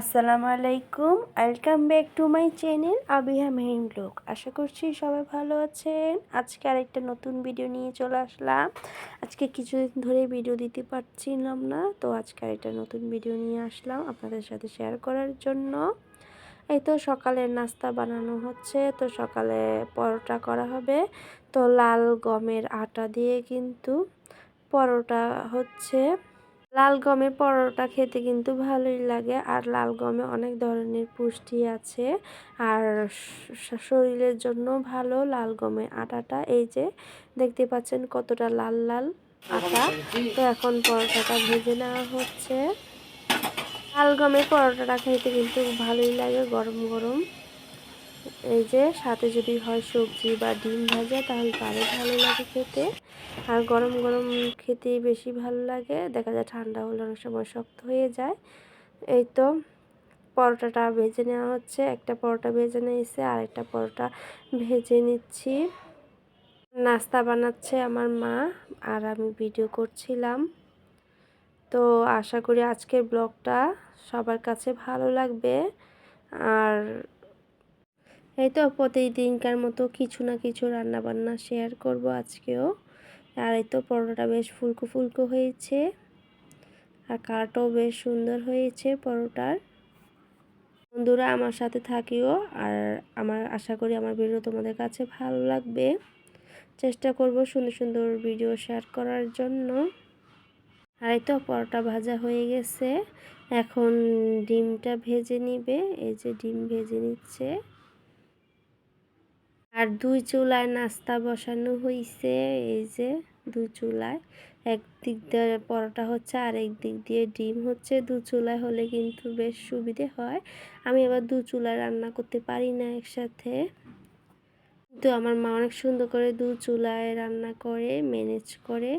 আসসালামু আলাইকুম। Welcome back to my channel Abiha Mehin vlog আশা করছি সবাই ভালো আছেন। আজকে আরেকটা নতুন ভিডিও নিয়ে চলে আসলাম। আজকে কিছুদিন ধরে ভিডিও দিতে পারছিলাম না, তো আজকে আরেকটা নতুন ভিডিও নিয়ে আসলাম আপনাদের সাথে শেয়ার করার জন্য। এই তো সকালের নাস্তা বানানো হচ্ছে, তো সকালে পরোটা করা হবে। তো লাল গমের আটা দিয়ে কিন্তু পরোটা হচ্ছে। লাল গমের পরোটা খেতে কিন্তু ভালোই লাগে। আর লাল গমে অনেক ধরনের পুষ্টি আছে। আর শরীরের জন্য ভালো লাল গমের আটাটা। এই যে, দেখতে পাচ্ছেন কতটা লাল লাল আটা। তো এখন পরোটাটা ভেজে নেওয়া হচ্ছে। লাল গমের পরোটাটা খেতে কিন্তু ভালোই লাগে গরম গরম। এই যে সাথে যদি হয় সবজি বা ডিম ভাজা, তাহলে তারও ভালো লাগে খেতে। আর গরম গরম খেতে বেশি ভালো লাগে। দেখা যায় ঠান্ডা হলে অনেক সময় শক্ত হয়ে যায়। এই তো পরোটাটা ভেজে নেওয়া হচ্ছে। একটা পরোটা ভেজে নিয়েছে, আর একটা পরোটা ভেজে নিচ্ছি। নাস্তা বানাচ্ছে আমার মা, আর আমি ভিডিও করছিলাম। তো আশা করি আজকের ব্লগটা সবার কাছে ভালো লাগবে। আর এই তো প্রতিদিনকার মতো কিছু না কিছু রান্না বান্না শেয়ার করব আজকেও। আর এই তো পরোটাটা বেশ ফুলকো ফুলকো হয়েছে। আর কালারটাও বেশ সুন্দর হয়েছে পরোটার। বন্ধুরা, আমার সাথে থাকিও আর আমার, আশা করি আমার ভিডিও তোমাদের কাছে ভালো লাগবে। চেষ্টা করব সুন্দর সুন্দর ভিডিও শেয়ার করার জন্য। আর এই তো পরোটা ভাজা হয়ে গেছে। এখন ডিমটা ভেজে নিবে। এই যে ডিম ভেজে নিচ্ছে। আর দুই চুলায় নাস্তা বসানো হয়েছে এই যে দুই চুলায়। একদিক দিয়ে পরোটা হচ্ছে আর এক দিক দিয়ে ডিম হচ্ছে। দু চুলায় হলে কিন্তু বেশ সুবিধে হয়। আমি আবার দু চুলায় রান্না করতে পারি না একসাথে। কিন্তু আমার মা অনেক সুন্দর করে দু চুলায় রান্না করে, ম্যানেজ করে।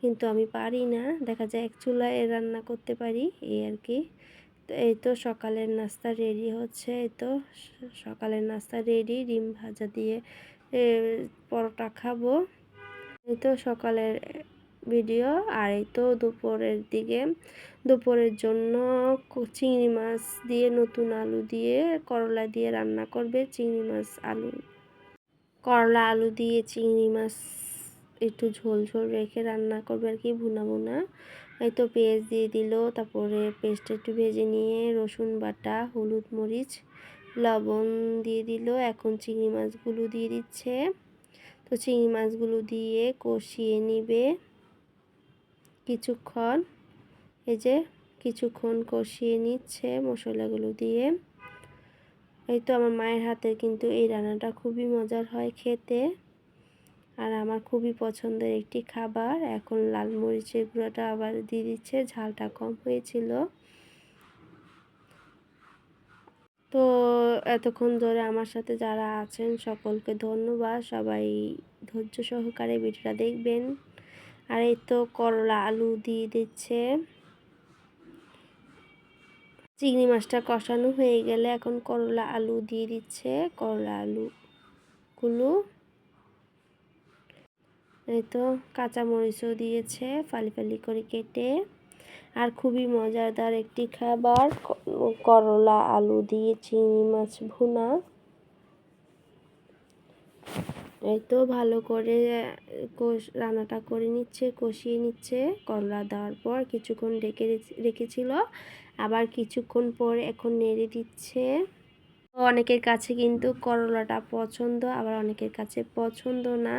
কিন্তু আমি পারি না। দেখা যায় এক চুলায় রান্না করতে পারি, এই আর কি। তো এই তো সকালের নাস্তা রেডি হচ্ছে, এই তো সকালের নাস্তা রেডি ডিম ভাজা দিয়ে পরোটা খাব। এই তো সকালের ভিডিও আর এই তো দুপুরের দিকে, দুপুরের জন্য চিংড়ি মাছ দিয়ে, নতুন আলু দিয়ে, করলা দিয়ে রান্না করবে, চিংড়ি মাছ আলু, করলা আলু দিয়ে চিংড়ি মাছ একটু ঝোল ঝোল রেখে রান্না করবে আর কি ভুনা ভুনা। এই তো পেঁয়াজ দিয়ে দিল, তারপরে পেস্ট একটু ভেজে নিয়ে রসুন বাটা, হলুদ মরিচ, লবণ দিয়ে দিল, এখন চিংড়ি মাছগুলো দিয়ে দিচ্ছে। তো চিংড়ি মাছগুলো দিয়ে কষিয়ে নিবে কিছুক্ষণ। এই যে কিছুক্ষণ কষিয়ে নিচ্ছে মশলাগুলো দিয়ে। এই তো আমার মায়ের হাতে কিন্তু এই রান্নাটা খুবই মজার হয় খেতে। আর আমার খুবই পছন্দের একটি খাবার। এখন লাল মরিচের গুঁড়োটা আবার দিয়ে দিচ্ছে, ঝালটা কম হয়েছিল। তো এতক্ষণ ধরে আমার সাথে যারা আছেন, সকলকে ধন্যবাদ। সবাই ধৈর্য সহকারে ভিডিওটা দেখবেন। আর এই তো করলা আলু দিয়ে দিচ্ছে। চিংড়ি মাছটা কষানো হয়ে গেলে এখন করলা আলু দিয়ে দিচ্ছে। করলা আলুগুলো এই তো কাঁচামরিচও দিয়েছে, ফালি ফালি করে কেটে। আর খুবই মজাদার একটি খাবার, করলা, আলু দিয়ে চিংড়ি মাছ ভুনা। এই তো ভালো করে রান্নাটা করে নিচ্ছে, কষিয়ে নিচ্ছে। করলা দেওয়ার পর কিছুক্ষণ রেখে, রেখেছিল। আবার কিছুক্ষণ পর এখন নেড়ে দিচ্ছে। অনেকের কাছে কিন্তু করলাটা পছন্দ, আবার অনেকের কাছে পছন্দ না।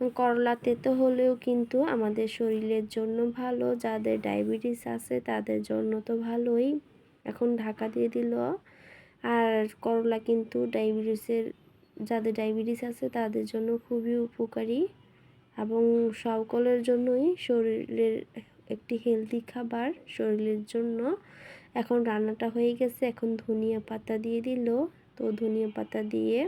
করলা তেতো হলেও কিন্তু আমাদের শরীরের জন্য ভালো, যাদের ডায়াবেটিস আছে তাদের জন্য তো ভালোই। এখন ঢাকা দিয়ে দিল। আর করলা কিন্তু ডায়াবেটিসের, যাদের ডায়াবেটিস আছে তাদের জন্য খুবই উপকারী এবং সকলের জন্যই শরীরের একটি হেলদি খাবার শরীরের জন্য। এখন রান্নাটা হয়ে গেছে, এখন ধনিয়া পাতা দিয়ে দিল। তো ধনিয়া পাতা দিয়ে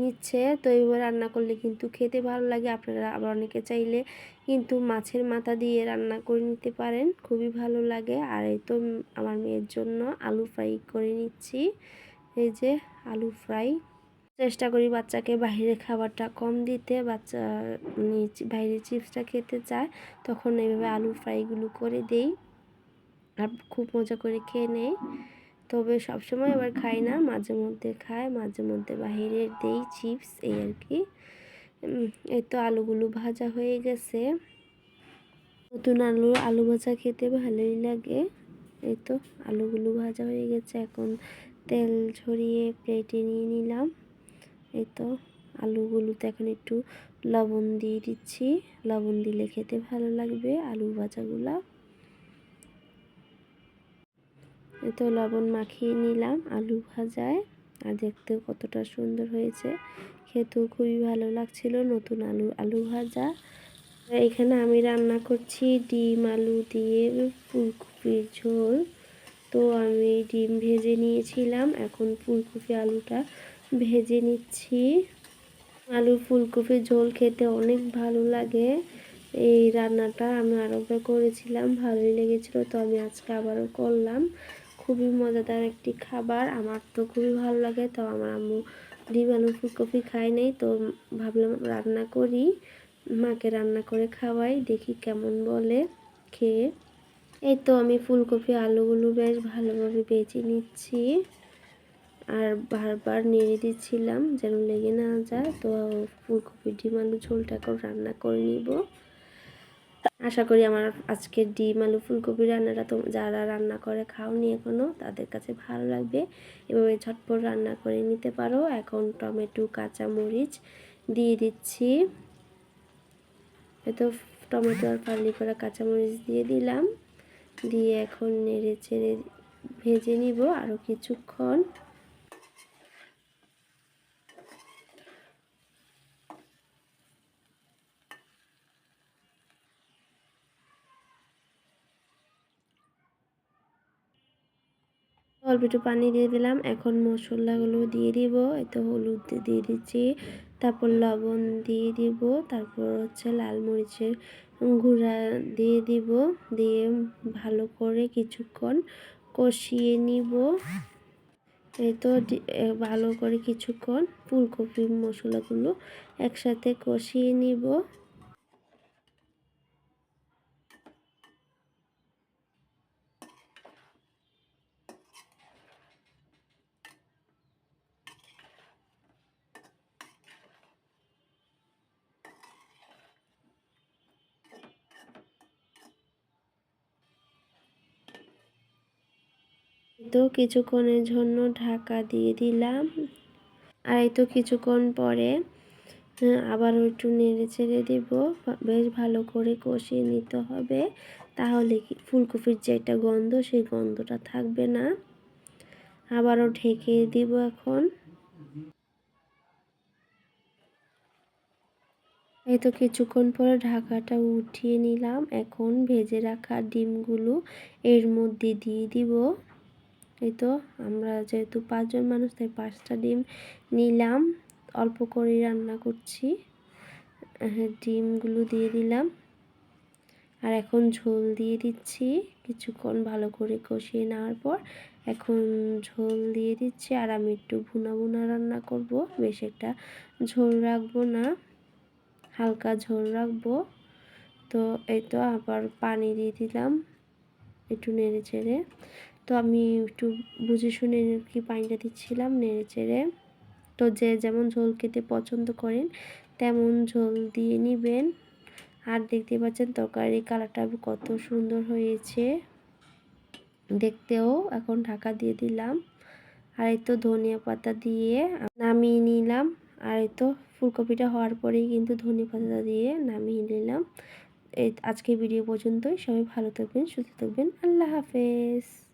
নিচ্ছে। তো এইভাবে রান্না করলে কিন্তু খেতে ভালো লাগে। আপনারা আবার অনেকে চাইলে কিন্তু মাছের মাথা দিয়ে রান্না করে নিতে পারেন। খুবই ভালো লাগে। আর এই তো আমার মেয়ের জন্য আলু ফ্রাই করে নিচ্ছি। এই যে আলু ফ্রাই। চেষ্টা করি বাচ্চাকে বাইরের খাবারটা কম দিতে। বাচ্চা বাইরের চিপসটা খেতে চায়, তখন এইভাবে আলু ফ্রাইগুলো করে দেই। আর খুব মজা করে খেয়ে নেয় তবে সবসময় আবার খাই না। মাঝে মধ্যে খায় মাঝে মধ্যে বাহিরের দেই চিপস, এই আর কি। এই তো আলুগুলো ভাজা হয়ে গেছে। নতুন আলু আলু ভাজা খেতে ভালোই লাগে। এই তো আলুগুলো ভাজা হয়ে গেছে। এখন তেল ছড়িয়ে প্লেটে নিয়ে নিলাম। এই তো আলুগুলোতে এখন একটু লবণ দিয়ে দিচ্ছি। লবণ দিলে খেতে ভালো লাগবে। আলু ভাজাগুলা এই তো লবণ মাখিয়ে নিলাম, আলু ভাজায় আর দেখতেও কতটা সুন্দর হয়েছে। খেতেও খুবই ভালো লাগছিল নতুন আলু আলু ভাজা। এখানে আমি রান্না করছি ডিম, আলু দিয়ে ফুলকপির ঝোল। তো আমি ডিম ভেজে নিয়েছিলাম, এখন ফুলকপি আলুটা ভেজে নিচ্ছি। আলু ফুলকপির ঝোল খেতে অনেক ভালো লাগে। এই রান্নাটা আমি আরেকবার করেছিলাম, ভালোই লেগেছিল, তো আমি আজকে আবারও করলাম। খুবই মজাদার একটি খাবার। আমার তো খুবই ভালো লাগে, তো আমার আম্মু ডিম আলু ফুলকপি খায় নেই, তো ভাবলাম রান্না করি। মাকে রান্না করে খাওয়াই, দেখি কেমন বলে খেয়ে। এই তো আমি ফুলকপি আলুগুলো বেশ ভালোভাবে বেছে নিচ্ছি। আর বারবার নেড়ে দিচ্ছিলাম, যেন লেগে না যায়, তো ফুলকপি, ডিম আলু ঝোলটা এখন রান্না করে নিব। আশা করি আমার আজকের ডিম, আলু, ফুলকপি রান্নাটা তো যারা রান্না করে খাওনি এখনও তাদের কাছে ভালো লাগবে। এভাবে ঝটপট রান্না করে নিতে পারো। এখন টমেটো কাঁচা মরিচ দিয়ে দিচ্ছি। এতো টমেটো আর পার্লি করা কাঁচামরিচ দিয়ে দিলাম। দিয়ে এখন নেড়ে চেড়ে ভেজে নিব আরও কিছুক্ষণ। অল্প একটু পানি দিয়ে দিলাম। এখন মশলাগুলো দিয়ে দিব এতে হলুদ দিয়ে দিচ্ছি। তারপর লবণ দিয়ে দিব, তারপর হচ্ছে লাল মরিচের গুঁড়া দিয়ে দিব। দিয়ে ভালো করে কিছুক্ষণ কষিয়ে নিব। এই তো ভালো করে কিছুক্ষণ ফুলকপি মশলাগুলো একসাথে কষিয়ে নিব। তো কিছুক্ষণের জন্য ঢাকা দিয়ে দিলাম। আর এই তো কিছুক্ষণ পরে আবার একটু নেড়ে ছেড়ে দেব। বেশ ভালো করে কষিয়ে নিতে হবে। তাহলে কি ফুলকপির যে একটা গন্ধ, সেই গন্ধটা থাকবে না। আবারও ঢেকে দিব এখন। এই তো কিছুক্ষণ পরে ঢাকাটা উঠিয়ে নিলাম। এখন ভেজে রাখা ডিমগুলো এর মধ্যে দিয়ে দিব। এই তো আমরা যেহেতু পাঁচজন মানুষ, তাই পাঁচটা ডিম নিলাম। অল্প করে রান্না করছি। হ্যাঁ ডিমগুলো দিয়ে দিলাম। আর এখন ঝোল দিয়ে দিচ্ছি। কিছুক্ষণ ভালো করে কষিয়ে নেওয়ার পর এখন ঝোল দিয়ে দিচ্ছি। আর আমি একটু ভুনা ভুনা রান্না করব। বেশ একটা ঝোল রাখব না, হালকা ঝোল রাখব। তো এই তো আবার পানি দিয়ে দিলাম, একটু নেড়ে চেড়ে। তো আমি একটু বুঝে শুনে কি পানিটা দিচ্ছিলাম নেড়ে চেড়ে। তো যে যেমন ঝোল খেতে পছন্দ করেন, তেমন ঝোল দিয়ে নেবেন। আর দেখতে পাচ্ছেন তরকারি কালারটা কত সুন্দর হয়েছে। দেখতেও এখন ঢাকা দিয়ে দিলাম। আর এই তো ধনিয়া পাতা দিয়ে নামিয়ে নিলাম। আর এই তো ফুলকপিটা হওয়ার পরেই কিন্তু ধনিয়া পাতা দিয়ে নামিয়ে নিলাম। এই আজকে ভিডিও পর্যন্তই। সবাই ভালো থাকবেন, সুস্থ থাকবেন। আল্লাহ হাফেজ।